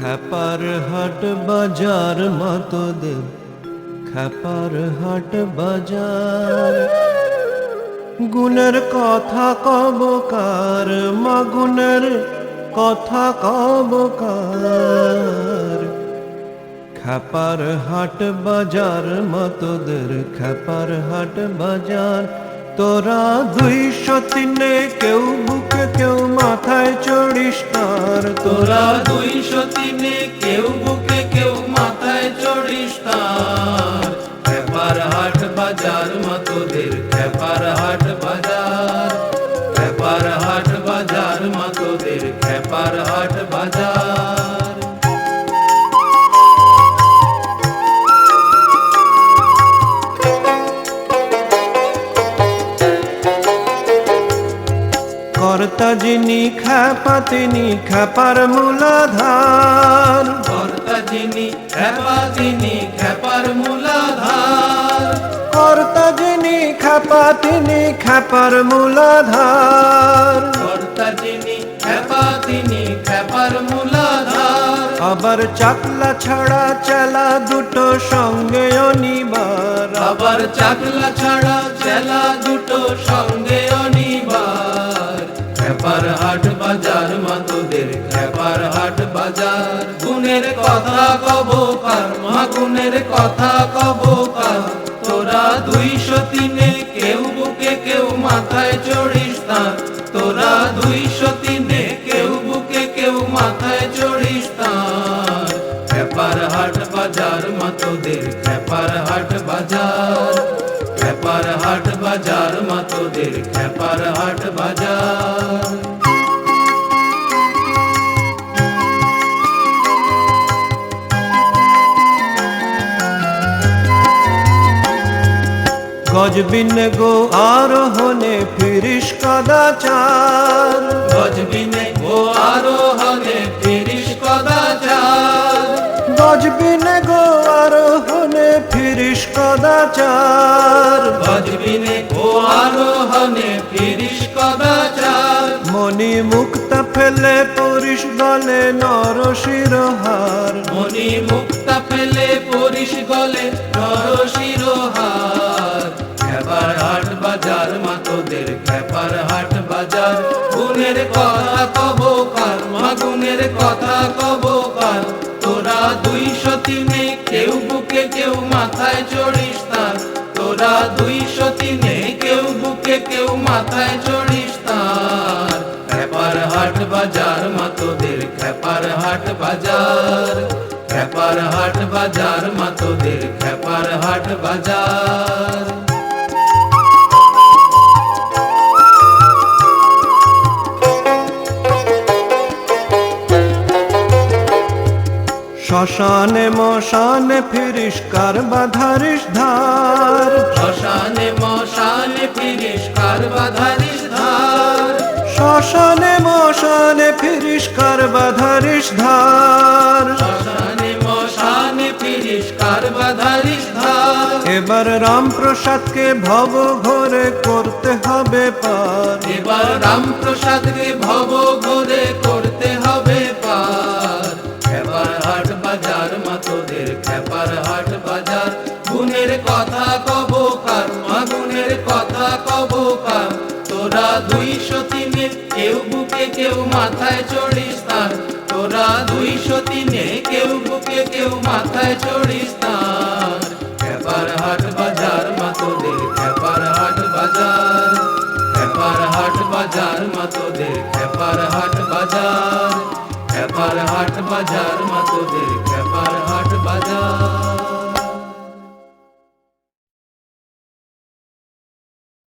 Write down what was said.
খ্যাপার হাট বাজার মাতোদের খ্যাপার হাট বাজার। গুণের কথা কব কার? মা গুণের কথা কব কার? খ্যাপার হাট বাজার মতোদের খ্যাপার হাট বাজার তোরা দুইশো তিনে কেউ বুকে কেউ মাথায় চড়িস তার। দুই তিনে কেউ কর্তা যিনি খ্যাপা তিনি খ্যাপার মূলাধার। কর্তা যিনি খেপা তিনি খেপার মূলাধার। কর্তা যিনি খ্যাপা তিনি খ্যাপার মূলাধার। কর্তা যিনি খেপা তিনি খেপার মূলাধার। আবার চাকলা ছাড়া চালা দুটো সঙ্গে অনিবার। আবার চাকলা ছাড়া চেলা দুটো সঙ্গে অনিবার। খেপার হাট বাজার, মাতোদের খেপার হাট বাজার। গুণের কথা কব কার মা গুণের কথা কব কার। তোরা দুইশো তিনে কেউ বুকে কেউ মাথায় চড়িস তার তোরা দুইশো তিনে কেউ বুকে কেউ মাথায় চড়িস তার খেপার হাট বাজার, মাতোদের খেপার হাট বাজার। খেপার হাট বাজার, মাতোদের খেপার হাট বাজার। গজবিন গো আরোহণে ফিরিস কদাচার। গজবিনে ও আরোহণে ফিরিস কদাচার। গজবিন গো আরোহণে ফিরিস কদাচার। গজবিনে ও আরোহণে ফিরিস কদাচার। মণি মুক্তা ফেলে পরিস গলে নর শিরহার। মনি মুক্তা ফেলে পরিস গলে নর শিরোহার। গুণের কথা কব কার তোরা দুইশো তিনে কেউ বুকে কেউ মাথায় চড়িস তার। তোরা কেউ বুকে কেউ মাথায় চড়িস তার। হাট বাজার মাতোদের, খেপার হাট বাজার। খেপার হাট বাজার মাতোদের, খেপার হাট বাজার। শ্মশানে মশানে ফিরিস কার বাধারিস ধার। শ্মশানে মশানে ফিরিস কার বাধারিস ধার। শ্মশানে মশানে ফিরিস কার বাধারিস ধার। শ্মশানে মশানে ফিরিস কার বাধারিস ধার। এবার রামপ্রসাদকে ভব ঘরে করতে হবে পার। এবার রামপ্রসাদকে ভব কথা কব কার? আগুনের কথা কব কার? তোরা দুই সতীনে কেউ বুকে, কেউ মাথায় চড়িস তার। তোরা দুই সতীনে কেউ বুকে, কেউ মাথায় চড়িস তার। ব্যাপার হাট বাজার মাতোদের ব্যাপার হাট বাজার। ব্যাপার হাট বাজার মাতোদের ব্যাপার হাট বাজার। ব্যাপার হাট বাজার মাতোদের ব্যাপার হাট বাজার।